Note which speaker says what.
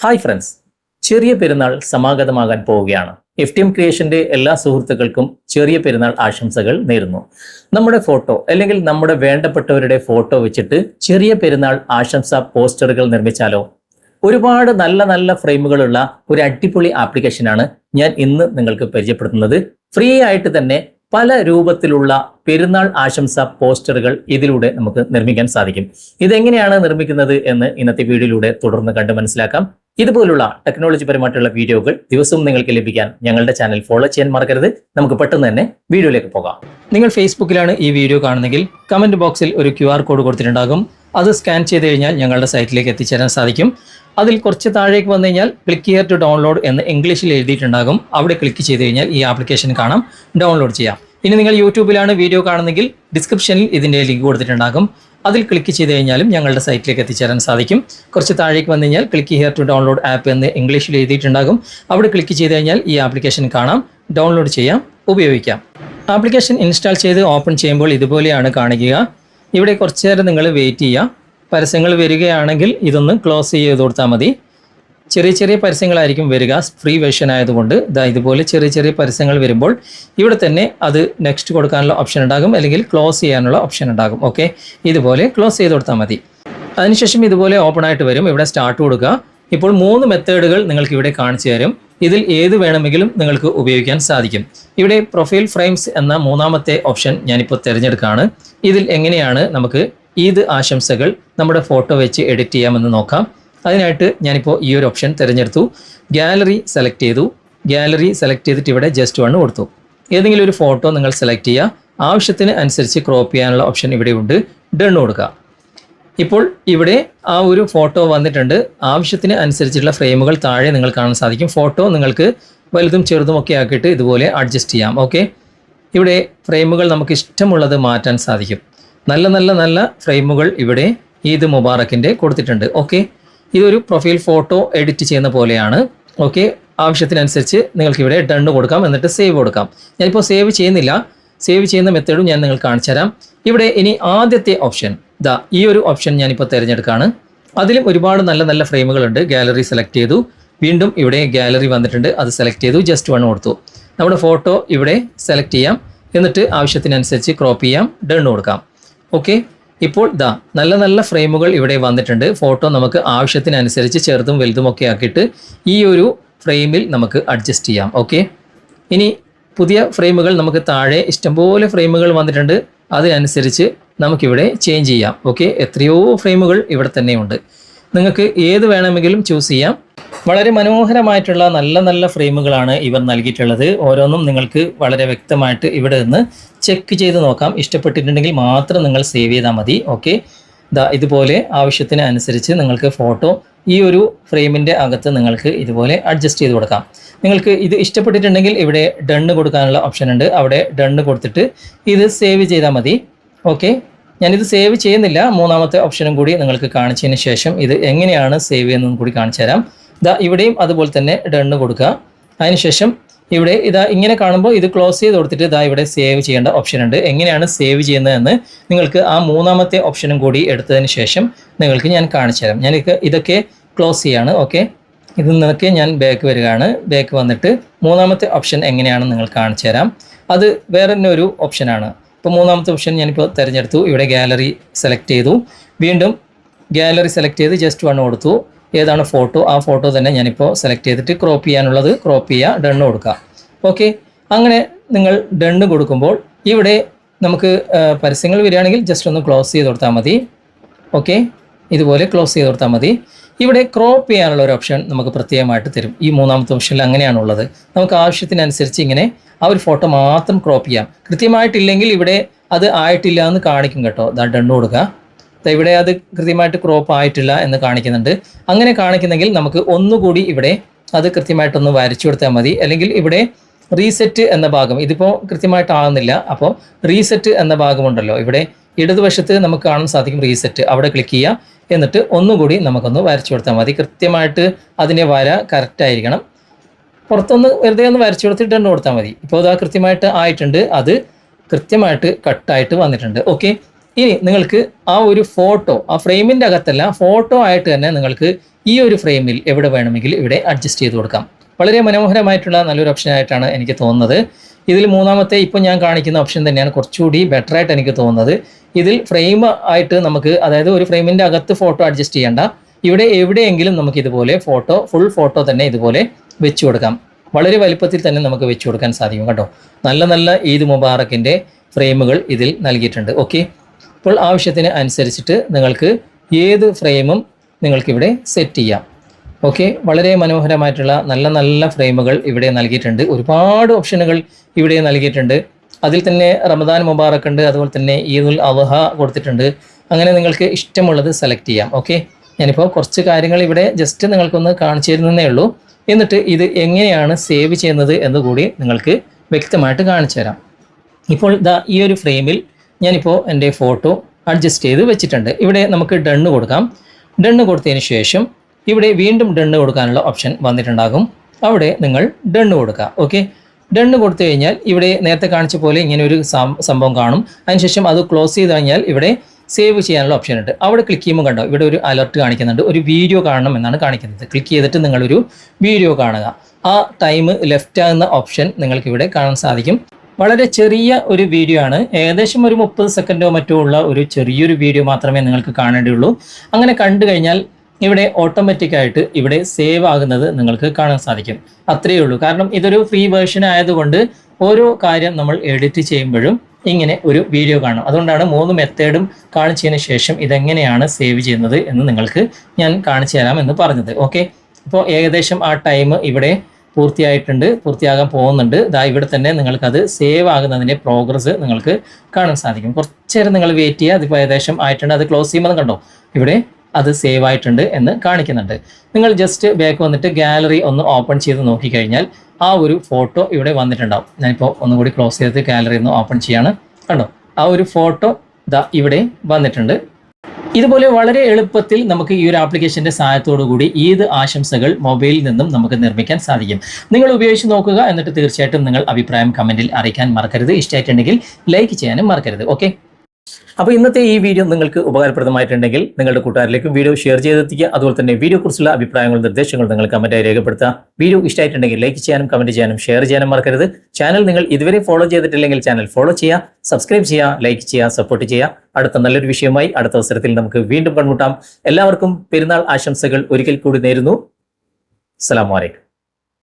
Speaker 1: Hi friends ചെറിയ പെരുന്നാൾ സമാഗതമാകാൻ പോവുകയാണ്. എഫ് ടി എം ക്രിയേഷന്റെ എല്ലാ സുഹൃത്തുക്കൾക്കും ചെറിയ പെരുന്നാൾ ആശംസകൾ നേരുന്നു. നമ്മുടെ ഫോട്ടോ അല്ലെങ്കിൽ നമ്മുടെ വേണ്ടപ്പെട്ടവരുടെ ഫോട്ടോ വെച്ചിട്ട് ചെറിയ പെരുന്നാൾ ആശംസ പോസ്റ്ററുകൾ നിർമ്മിച്ചാലോ? ഒരുപാട് നല്ല നല്ല ഫ്രെയിമുകളുള്ള ഒരു അടിപൊളി ആപ്ലിക്കേഷനാണ് ഞാൻ ഇന്ന് നിങ്ങൾക്ക് പരിചയപ്പെടുത്തുന്നത്. ഫ്രീ ആയിട്ട് തന്നെ പല രൂപത്തിലുള്ള പെരുന്നാൾ ആശംസ പോസ്റ്ററുകൾ ഇതിലൂടെ നമുക്ക് നിർമ്മിക്കാൻ സാധിക്കും. ഇതെങ്ങനെയാണ് നിർമ്മിക്കുന്നത് എന്ന് ഇന്നത്തെ വീഡിയോയിലൂടെ തുടർന്ന് കണ്ട് മനസ്സിലാക്കാം. ഇതുപോലുള്ള ടെക്നോളജി പരമായിട്ടുള്ള വീഡിയോകൾ ദിവസവും നിങ്ങൾക്ക് ലഭിക്കാൻ ഞങ്ങളുടെ ചാനൽ ഫോളോ ചെയ്യാൻ മറക്കരുത്. നമുക്ക് പെട്ടെന്ന് തന്നെ വീഡിയോയിലേക്ക് പോകാം. നിങ്ങൾ ഫേസ്ബുക്കിലാണ് ഈ വീഡിയോ കാണുന്നെങ്കിൽ കമന്റ് ബോക്സിൽ ഒരു ക്യു കോഡ് കൊടുത്തിട്ടുണ്ടാകും. അത് സ്കാൻ ചെയ്ത് കഴിഞ്ഞാൽ ഞങ്ങളുടെ സൈറ്റിലേക്ക് എത്തിച്ചേരാൻ സാധിക്കും. അതിൽ കുറച്ച് താഴേക്ക് വന്നു കഴിഞ്ഞാൽ ക്ലിക്ക് ഹിയർ ടു ഡൗൺലോഡ് എന്ന് ഇംഗ്ലീഷിൽ എഴുതിയിട്ടുണ്ടാകും. അവിടെ ക്ലിക്ക് ചെയ്ത് കഴിഞ്ഞാൽ ഈ ആപ്ലിക്കേഷൻ കാണാം. ഡൗൺലോഡ് ചെയ്യാം. ഇനി നിങ്ങൾ യൂട്യൂബിലാണ് വീഡിയോ കാണുന്നെങ്കിൽ ഡിസ്ക്രിപ്ഷനിൽ ഇതിന്റെ ലിങ്ക് കൊടുത്തിട്ടുണ്ടാകും. അതിൽ ക്ലിക്ക് ചെയ്ത് കഴിഞ്ഞാലും ഞങ്ങളുടെ സൈറ്റിലേക്ക് എത്തിച്ചേരാൻ സാധിക്കും. കുറച്ച് താഴേക്ക് വന്നു കഴിഞ്ഞാൽ click here to download app എന്ന് ഇംഗ്ലീഷിൽ എഴുതിയിട്ടുണ്ടാകും. അവിടെ ക്ലിക്ക് ചെയ്ത് കഴിഞ്ഞാൽ ഈ ആപ്ലിക്കേഷൻ കാണാം. ഡൗൺലോഡ് ചെയ്യാം ഉപയോഗിക്കാം. ആപ്ലിക്കേഷൻ ഇൻസ്റ്റാൾ ചെയ്ത് ഓപ്പൺ ചെയ്യുമ്പോൾ ഇതുപോലെയാണ് കാണിക്കുക ഇവിടെ കുറച്ച് നേരം നിങ്ങൾ വെയിറ്റ് ചെയ്യുക. പരസ്യങ്ങൾ വരികയാണെങ്കിൽ ഇതൊന്ന് ക്ലോസ് ചെയ്ത് കൊടുത്താൽ മതി. ചെറിയ ചെറിയ പരസ്യങ്ങളായിരിക്കും വരിക. ഫ്രീ വെർഷൻ ആയതുകൊണ്ട് ഇതാ ഇതുപോലെ ചെറിയ ചെറിയ പരസ്യങ്ങൾ വരുമ്പോൾ ഇവിടെ തന്നെ അത് നെക്സ്റ്റ് കൊടുക്കാനുള്ള ഓപ്ഷൻ ഉണ്ടാകും. അല്ലെങ്കിൽ ക്ലോസ് ചെയ്യാനുള്ള ഓപ്ഷൻ ഉണ്ടാകും. ഓക്കെ ഇതുപോലെ ക്ലോസ് ചെയ്ത് കൊടുത്താൽ മതി. അതിനുശേഷം ഇതുപോലെ ഓപ്പൺ ആയിട്ട് വരും. ഇവിടെ സ്റ്റാർട്ട് കൊടുക്കുക. ഇപ്പോൾ മൂന്ന് മെത്തേഡുകൾ നിങ്ങൾക്ക് ഇവിടെ കാണിച്ചു തരും. ഇതിൽ ഏത് വേണമെങ്കിലും നിങ്ങൾക്ക് ഉപയോഗിക്കാൻ സാധിക്കും. ഇവിടെ പ്രൊഫൈൽ ഫ്രെയിംസ് എന്ന മൂന്നാമത്തെ ഓപ്ഷൻ ഞാനിപ്പോൾ തിരഞ്ഞെടുക്കുകയാണ്. ഇതിൽ എങ്ങനെയാണ് നമുക്ക് ഈദ് ആശംസകൾ നമ്മുടെ ഫോട്ടോ വെച്ച് എഡിറ്റ് ചെയ്യാമെന്ന് നോക്കാം. അതിനായിട്ട് ഞാനിപ്പോൾ ഈ ഒരു ഓപ്ഷൻ തിരഞ്ഞെടുത്തു. ഗാലറി സെലക്ട് ചെയ്തു. ഗാലറി സെലക്ട് ചെയ്തിട്ട് ഇവിടെ ജസ്റ്റ് വൺ കൊടുത്തു. ഏതെങ്കിലും ഒരു ഫോട്ടോ നിങ്ങൾ സെലക്ട് ചെയ്യുക. ആവശ്യത്തിന് അനുസരിച്ച് ക്രോപ്പ് ചെയ്യാനുള്ള ഓപ്ഷൻ ഇവിടെ ഉണ്ട്. ഡൺ കൊടുക്കുക. ഇപ്പോൾ ഇവിടെ ആ ഒരു ഫോട്ടോ വന്നിട്ടുണ്ട്. ആവശ്യത്തിന് അനുസരിച്ചുള്ള ഫ്രെയിമുകൾ താഴെ നിങ്ങൾ കാണാൻ സാധിക്കും. ഫോട്ടോ നിങ്ങൾക്ക് വലുതും ചെറുതും ഒക്കെ ആക്കിയിട്ട് ഇതുപോലെ അഡ്ജസ്റ്റ് ചെയ്യാം. ഓക്കെ ഇവിടെ ഫ്രെയിമുകൾ നമുക്ക് ഇഷ്ടമുള്ളത് മാറ്റാൻ സാധിക്കും. നല്ല നല്ല നല്ല ഫ്രെയിമുകൾ ഇവിടെ ഈദ് മുബാറക്കിന്റെ കൊടുത്തിട്ടുണ്ട്. ഓക്കെ ഇതൊരു പ്രൊഫൈൽ ഫോട്ടോ എഡിറ്റ് ചെയ്യുന്ന പോലെയാണ്. ഓക്കെ ആവശ്യത്തിനനുസരിച്ച് നിങ്ങൾക്ക് ഇവിടെ ഡണ്ണ് കൊടുക്കാം. എന്നിട്ട് സേവ് കൊടുക്കാം. ഞാനിപ്പോൾ സേവ് ചെയ്യുന്നില്ല. സേവ് ചെയ്യുന്ന മെത്തേഡും ഞാൻ നിങ്ങൾക്ക് കാണിച്ചു തരാം. ഇവിടെ ഇനി ആദ്യത്തെ ഓപ്ഷൻ ദാ ഈ ഒരു ഓപ്ഷൻ ഞാനിപ്പോൾ തിരഞ്ഞെടുക്കുകയാണ് അതിലും ഒരുപാട് നല്ല നല്ല ഫ്രെയിമുകളുണ്ട് ഗാലറി സെലക്ട് ചെയ്തു. വീണ്ടും ഇവിടെ ഗാലറി വന്നിട്ടുണ്ട്. അത് സെലക്ട് ചെയ്തു. ജസ്റ്റ് വൺ കൊടുത്തു. നമ്മുടെ ഫോട്ടോ ഇവിടെ സെലക്ട് ചെയ്യാം. എന്നിട്ട് ആവശ്യത്തിനനുസരിച്ച് ക്രോപ്പ് ചെയ്യാം. ഡൺ കൊടുക്കാം. ഓക്കെ ഇപ്പോൾ ദാ നല്ല നല്ല ഫ്രെയിമുകൾ ഇവിടെ വന്നിട്ടുണ്ട്. ഫോട്ടോ നമുക്ക് ആവശ്യത്തിനനുസരിച്ച് ചെറുതും വലുതുമൊക്കെ ആക്കിയിട്ട് ഈ ഒരു ഫ്രെയിമിൽ നമുക്ക് അഡ്ജസ്റ്റ് ചെയ്യാം. ഓക്കെ? ഇനി പുതിയ ഫ്രെയിമുകൾ നമുക്ക് താഴെ ഇഷ്ടംപോലെ ഫ്രെയിമുകൾ വന്നിട്ടുണ്ട്. അതിനനുസരിച്ച് നമുക്കിവിടെ ചേഞ്ച് ചെയ്യാം. ഓക്കെ? എത്രയോ ഫ്രെയിമുകൾ ഇവിടെ തന്നെയുണ്ട് നിങ്ങൾക്ക് ഏത് വേണമെങ്കിലും ചൂസ് ചെയ്യാം. വളരെ മനോഹരമായിട്ടുള്ള നല്ല നല്ല ഫ്രെയിമുകളാണ് ഇവർ നൽകിയിട്ടുള്ളത്. ഓരോന്നും നിങ്ങൾക്ക് വളരെ വ്യക്തമായിട്ട് ഇവിടെ നിന്ന് ചെക്ക് ചെയ്ത് നോക്കാം. ഇഷ്ടപ്പെട്ടിട്ടുണ്ടെങ്കിൽ മാത്രം നിങ്ങൾ സേവ് ചെയ്താൽ മതി. ഓക്കെ? ദാ ഇതുപോലെ ആവശ്യത്തിന് അനുസരിച്ച് നിങ്ങൾക്ക് ഫോട്ടോ ഈ ഒരു ഫ്രെയിമിന്റെ അകത്ത് നിങ്ങൾക്ക് ഇതുപോലെ അഡ്ജസ്റ്റ് ചെയ്ത് കൊടുക്കാം. നിങ്ങൾക്ക് ഇത് ഇഷ്ടപ്പെട്ടിട്ടുണ്ടെങ്കിൽ ഇവിടെ ഡണ്ണ് കൊടുക്കാനുള്ള ഓപ്ഷൻ ഉണ്ട്. അവിടെ ഡണ്ണ് കൊടുത്തിട്ട് ഇത് സേവ് ചെയ്താൽ മതി. ഓക്കെ? ഞാനിത് സേവ് ചെയ്യുന്നില്ല. മൂന്നാമത്തെ ഓപ്ഷനും കൂടി നിങ്ങൾക്ക് കാണിച്ചതിന് ശേഷം ഇത് എങ്ങനെയാണ് സേവ് ചെയ്യുന്നതും കൂടി കാണിച്ചു തരാം. ഇതാ ഇവിടെയും അതുപോലെ തന്നെ ഡണ്ണ് കൊടുക്കുക. അതിനുശേഷം ഇവിടെ ഇതാ ഇങ്ങനെ കാണുമ്പോൾ ഇത് ക്ലോസ് ചെയ്ത് കൊടുത്തിട്ട് ഇതാ ഇവിടെ സേവ് ചെയ്യേണ്ട ഓപ്ഷൻ ഉണ്ട്. എങ്ങനെയാണ് സേവ് ചെയ്യുന്നതെന്ന് നിങ്ങൾക്ക് ആ മൂന്നാമത്തെ ഓപ്ഷനും കൂടി എടുത്തതിന് ശേഷം നിങ്ങൾക്ക് ഞാൻ കാണിച്ചു തരാം. ഞാൻ ഇതൊക്കെ ക്ലോസ് ചെയ്യാണ്. ഓക്കെ ഇതിൽ നിന്നൊക്കെ ഞാൻ ബാക്ക് വരികയാണ്. ബാക്ക് വന്നിട്ട് മൂന്നാമത്തെ ഓപ്ഷൻ എങ്ങനെയാണെന്ന് നിങ്ങൾ കാണിച്ചു തരാം. അത് വേറെ തന്നെ ഒരു ഓപ്ഷനാണ് ഇപ്പോൾ മൂന്നാമത്തെ ഓപ്ഷൻ ഞാനിപ്പോൾ തിരഞ്ഞെടുത്തു. ഇവിടെ ഗാലറി സെലക്ട് ചെയ്തു. വീണ്ടും ഗാലറി സെലക്ട് ചെയ്ത് ജസ്റ്റ് വൺ കൊടുത്തു. ഏതാണ് ഫോട്ടോ ആ ഫോട്ടോ തന്നെ ഞാനിപ്പോൾ സെലക്ട് ചെയ്തിട്ട് ക്രോപ്പ് ചെയ്യാനുള്ളത് ക്രോപ്പ് ചെയ്യുക ഡണ്ണ് കൊടുക്കുക ഓക്കെ അങ്ങനെ നിങ്ങൾ ഡണ്ണ് കൊടുക്കുമ്പോൾ ഇവിടെ നമുക്ക് പരസ്യങ്ങൾ വരികയാണെങ്കിൽ ജസ്റ്റ് ഒന്ന് ക്ലോസ് ചെയ്ത് കൊടുത്താൽ മതി. ഓക്കെ ഇതുപോലെ ക്ലോസ് ചെയ്ത് കൊടുത്താൽ മതി. ഇവിടെ ക്രോപ്പ് ചെയ്യാനുള്ള ഒരു ഓപ്ഷൻ നമുക്ക് പ്രത്യേകമായിട്ട് തരും. ഈ മൂന്നാമത്തെ ഓപ്ഷനിൽ അങ്ങനെയാണുള്ളത്. നമുക്ക് ആവശ്യത്തിനനുസരിച്ച് ഇങ്ങനെ ആ ഒരു ഫോട്ടോ മാത്രം ക്രോപ്പ് ചെയ്യാം. കൃത്യമായിട്ടില്ലെങ്കിൽ ഇവിടെ അത് ആയിട്ടില്ല എന്ന് കാണിക്കും കേട്ടോ. ദാ ഡണ്ണ് കൊടുക്കുക ഇവിടെ അത് കൃത്യമായിട്ട് ക്രോപ്പ് ആയിട്ടില്ല എന്ന് കാണിക്കുന്നുണ്ട്. അങ്ങനെ കാണിക്കുന്നെങ്കിൽ നമുക്ക് ഒന്നുകൂടി ഇവിടെ അത് കൃത്യമായിട്ടൊന്ന് വരച്ചു കൊടുത്താൽ മതി. അല്ലെങ്കിൽ ഇവിടെ റീസെറ്റ് എന്ന ഭാഗം ഇതിപ്പോൾ കൃത്യമായിട്ടാകുന്നില്ല അപ്പോൾ റീസെറ്റ് എന്ന ഭാഗമുണ്ടല്ലോ ഇവിടെ ഇടതുവശത്ത് നമുക്ക് കാണാൻ സാധിക്കും റീസെറ്റ് അവിടെ ക്ലിക്ക് ചെയ്യുക. എന്നിട്ട് ഒന്നുകൂടി നമുക്കൊന്ന് വരച്ചു കൊടുത്താൽ മതി. കൃത്യമായിട്ട് അതിന്റെ വര കറക്റ്റ് ആയിരിക്കണം. പുറത്തൊന്ന് വെറുതെ ഒന്ന് വരച്ചു കൊടുത്തിട്ട് തന്നെ കൊടുത്താൽ മതി. ഇപ്പോൾ അത് കൃത്യമായിട്ട് ആയിട്ടുണ്ട്. അത് കൃത്യമായിട്ട് കട്ടായിട്ട് വന്നിട്ടുണ്ട്. ഓക്കെ ഇനി നിങ്ങൾക്ക് ആ ഒരു ഫോട്ടോ ആ ഫ്രെയിമിന്റെ അകത്തല്ല ഫോട്ടോ ആയിട്ട് തന്നെ നിങ്ങൾക്ക് ഈ ഒരു ഫ്രെയിമിൽ എവിടെ വേണമെങ്കിൽ ഇവിടെ അഡ്ജസ്റ്റ് ചെയ്ത് കൊടുക്കാം. വളരെ മനോഹരമായിട്ടുള്ള നല്ലൊരു ഓപ്ഷൻ ആയിട്ടാണ് എനിക്ക് തോന്നുന്നത്. ഇതിൽ മൂന്നാമത്തെ ഇപ്പോൾ ഞാൻ കാണിക്കുന്ന ഓപ്ഷൻ തന്നെയാണ് കുറച്ചുകൂടി ബെറ്റർ ആയിട്ട് എനിക്ക് തോന്നുന്നത്. ഇതിൽ ഫ്രെയിം ആയിട്ട് നമുക്ക് അതായത് ഒരു ഫ്രെയിമിന്റെ അകത്ത് ഫോട്ടോ അഡ്ജസ്റ്റ് ചെയ്യേണ്ട. ഇവിടെ എവിടെയെങ്കിലും നമുക്ക് ഇതുപോലെ ഫോട്ടോ ഫുൾ ഫോട്ടോ തന്നെ ഇതുപോലെ വെച്ചു കൊടുക്കാം. വളരെ വലുപ്പത്തിൽ തന്നെ നമുക്ക് വെച്ചു കൊടുക്കാൻ സാധിക്കും കേട്ടോ. നല്ല നല്ല ഈദ് മുബാറക്കിന്റെ ഫ്രെയിമുകൾ ഇതിൽ നൽകിയിട്ടുണ്ട്. ഓക്കെ അപ്പോൾ ആവശ്യത്തിന് അനുസരിച്ചിട്ട് നിങ്ങൾക്ക് ഏത് ഫ്രെയിമും നിങ്ങൾക്കിവിടെ സെറ്റ് ചെയ്യാം. ഓക്കെ വളരെ മനോഹരമായിട്ടുള്ള നല്ല നല്ല ഫ്രെയിമുകൾ ഇവിടെ നൽകിയിട്ടുണ്ട്. ഒരുപാട് ഓപ്ഷനുകൾ ഇവിടെ നൽകിയിട്ടുണ്ട്. അതിൽ തന്നെ റമദാൻ മുബാറക് ഉണ്ട്. അതുപോലെ തന്നെ ഈദുൽ അവഹ കൊടുത്തിട്ടുണ്ട്. അങ്ങനെ നിങ്ങൾക്ക് ഇഷ്ടമുള്ളത് സെലക്ട് ചെയ്യാം. ഓക്കെ ഞാനിപ്പോൾ കുറച്ച് കാര്യങ്ങൾ ഇവിടെ ജസ്റ്റ് നിങ്ങൾക്കൊന്ന് കാണിച്ചു തരുന്നതേ ഉള്ളൂ. എന്നിട്ട് ഇത് എങ്ങനെയാണ് സേവ് ചെയ്യുന്നത് എന്നുകൂടി നിങ്ങൾക്ക് വ്യക്തമായിട്ട് കാണിച്ചു തരാം. ഇപ്പോൾ ദാ ഈ ഒരു ഫ്രെയിമിൽ ഞാനിപ്പോൾ എന്റെ ഫോട്ടോ അഡ്ജസ്റ്റ് ചെയ്ത് വെച്ചിട്ടുണ്ട്. ഇവിടെ നമുക്ക് ഡണ്ണ് കൊടുക്കാം. ഡണ്ണ് കൊടുത്തതിന് ശേഷം ഇവിടെ വീണ്ടും ഡണ്ണ് കൊടുക്കാനുള്ള ഓപ്ഷൻ വന്നിട്ടുണ്ടാകും. അവിടെ നിങ്ങൾ ഡണ്ണ് കൊടുക്കുക. ഓക്കെ ഡണ്ണ് കൊടുത്തു കഴിഞ്ഞാൽ ഇവിടെ നേരത്തെ കാണിച്ച പോലെ ഇങ്ങനെ ഒരു സംഭവം കാണും. അതിനുശേഷം അത് ക്ലോസ് ചെയ്ത് കഴിഞ്ഞാൽ ഇവിടെ സേവ് ചെയ്യാനുള്ള ഓപ്ഷൻ ഉണ്ട്. അവിടെ ക്ലിക്ക് ചെയ്യുമ്പോൾ കണ്ടോ ഇവിടെ ഒരു അലർട്ട് കാണിക്കുന്നുണ്ട്. ഒരു വീഡിയോ കാണണം എന്നാണ് കാണിക്കുന്നത്. ക്ലിക്ക് ചെയ്തിട്ട് നിങ്ങളൊരു വീഡിയോ കാണുക. ആ ടൈം ലെഫ്റ്റ് ആകുന്ന ഓപ്ഷൻ നിങ്ങൾക്ക് ഇവിടെ കാണാൻ സാധിക്കും. വളരെ ചെറിയ ഒരു വീഡിയോ ആണ്. ഏകദേശം ഒരു മുപ്പത് സെക്കൻഡോ മറ്റോ ഉള്ള ഒരു ചെറിയൊരു വീഡിയോ മാത്രമേ നിങ്ങൾക്ക് കാണേണ്ടിയുള്ളൂ. അങ്ങനെ കണ്ടു കഴിഞ്ഞാൽ ഇവിടെ ഓട്ടോമാറ്റിക്കായിട്ട് ഇവിടെ സേവ് ആകുന്നത് നിങ്ങൾക്ക് കാണാൻ സാധിക്കും. അത്രയേ ഉള്ളൂ. കാരണം ഇതൊരു ഫ്രീ വേർഷൻ ആയതുകൊണ്ട് ഓരോ കാര്യം നമ്മൾ എഡിറ്റ് ചെയ്യുമ്പോഴും ഇങ്ങനെ ഒരു വീഡിയോ കാണും. അതുകൊണ്ടാണ് മൂന്ന് മെത്തേഡും കാണിച്ചതിന് ശേഷം ഇതെങ്ങനെയാണ് സേവ് ചെയ്യുന്നത് എന്ന് നിങ്ങൾക്ക് ഞാൻ കാണിച്ചു തരാം എന്ന് പറഞ്ഞത്. ഓക്കെ അപ്പോൾ ഏകദേശം ആ ടൈം ഇവിടെ പൂർത്തിയായിട്ടുണ്ട് പൂർത്തിയാകാൻ പോകുന്നുണ്ട്. ഇതാ ഇവിടെ തന്നെ നിങ്ങൾക്കത് സേവ് ആകുന്നതിന്റെ പ്രോഗ്രസ് നിങ്ങൾക്ക് കാണാൻ സാധിക്കും. കുറച്ച് നേരം നിങ്ങൾ വെയിറ്റ് ചെയ്യുക അതിപ്പോൾ ഏകദേശം ആയിട്ടുണ്ട്. അത് ക്ലോസ് ചെയ്യുമ്പോൾ കണ്ടോ? ഇവിടെ അത് സേവ് ആയിട്ടുണ്ട് എന്ന് കാണിക്കുന്നുണ്ട്. നിങ്ങൾ ജസ്റ്റ് ബാക്ക് വന്നിട്ട് ഗാലറി ഒന്ന് ഓപ്പൺ ചെയ്ത് നോക്കിക്കഴിഞ്ഞാൽ ആ ഒരു ഫോട്ടോ ഇവിടെ വന്നിട്ടുണ്ടാവും. ഞാനിപ്പോൾ ഒന്നുകൂടി ക്ലോസ് ചെയ്ത് ഗാലറി ഒന്ന് ഓപ്പൺ ചെയ്യാണ്. കണ്ടോ? ആ ഒരു ഫോട്ടോ ദാ ഇവിടെ വന്നിട്ടുണ്ട്. ഇതുപോലെ വളരെ എളുപ്പത്തിൽ നമുക്ക് ഈ ഒരു ആപ്ലിക്കേഷന്റെ സഹായത്തോടു കൂടി ഏത് ആശംസകൾ മൊബൈലിൽ നിന്നും നമുക്ക് നിർമ്മിക്കാൻ സാധിക്കും. നിങ്ങൾ ഉപയോഗിച്ച് നോക്കുക എന്നിട്ട് തീർച്ചയായിട്ടും നിങ്ങൾ അഭിപ്രായം കമന്റിൽ അറിയിക്കാൻ മറക്കരുത്. ഇഷ്ടമായിട്ടുണ്ടെങ്കിൽ ലൈക്ക് ചെയ്യാനും മറക്കരുത്. ഓക്കെ അപ്പോൾ ഇന്നത്തെ ഈ വീഡിയോ നിങ്ങൾക്ക് ഉപകാരപ്രദമായിട്ടുണ്ടെങ്കിൽ നിങ്ങളുടെ കൂട്ടുകാരിലേക്കും വീഡിയോ ഷെയർ ചെയ്തെത്തിക്കുക. അതുപോലെ തന്നെ വീഡിയോ കുറിച്ചുള്ള അഭിപ്രായങ്ങളും നിർദ്ദേശങ്ങളും നിങ്ങൾ കമന്റായി രേഖപ്പെടുത്തുക. വീഡിയോ ഇഷ്ടമായിട്ടുണ്ടെങ്കിൽ ലൈക്ക് ചെയ്യാനും കമന്റ് ചെയ്യാനും ഷെയർ ചെയ്യാനും മറക്കരുത്. ചാനൽ നിങ്ങൾ ഇതുവരെ ഫോളോ ചെയ്തിട്ടില്ലെങ്കിൽ ചാനൽ ഫോളോ ചെയ്യുക. സബ്സ്ക്രൈബ് ചെയ്യുക ലൈക്ക് ചെയ്യുക സപ്പോർട്ട് ചെയ്യുക. അടുത്ത നല്ലൊരു വിഷയമായി അടുത്ത അവസരത്തിൽ നമുക്ക് വീണ്ടും കണ്ടുമുട്ടാം. എല്ലാവർക്കും പെരുന്നാൾ ആശംസകൾ ഒരിക്കൽ കൂടി നേരുന്നു. അസ്സലാമു അലൈക്കും.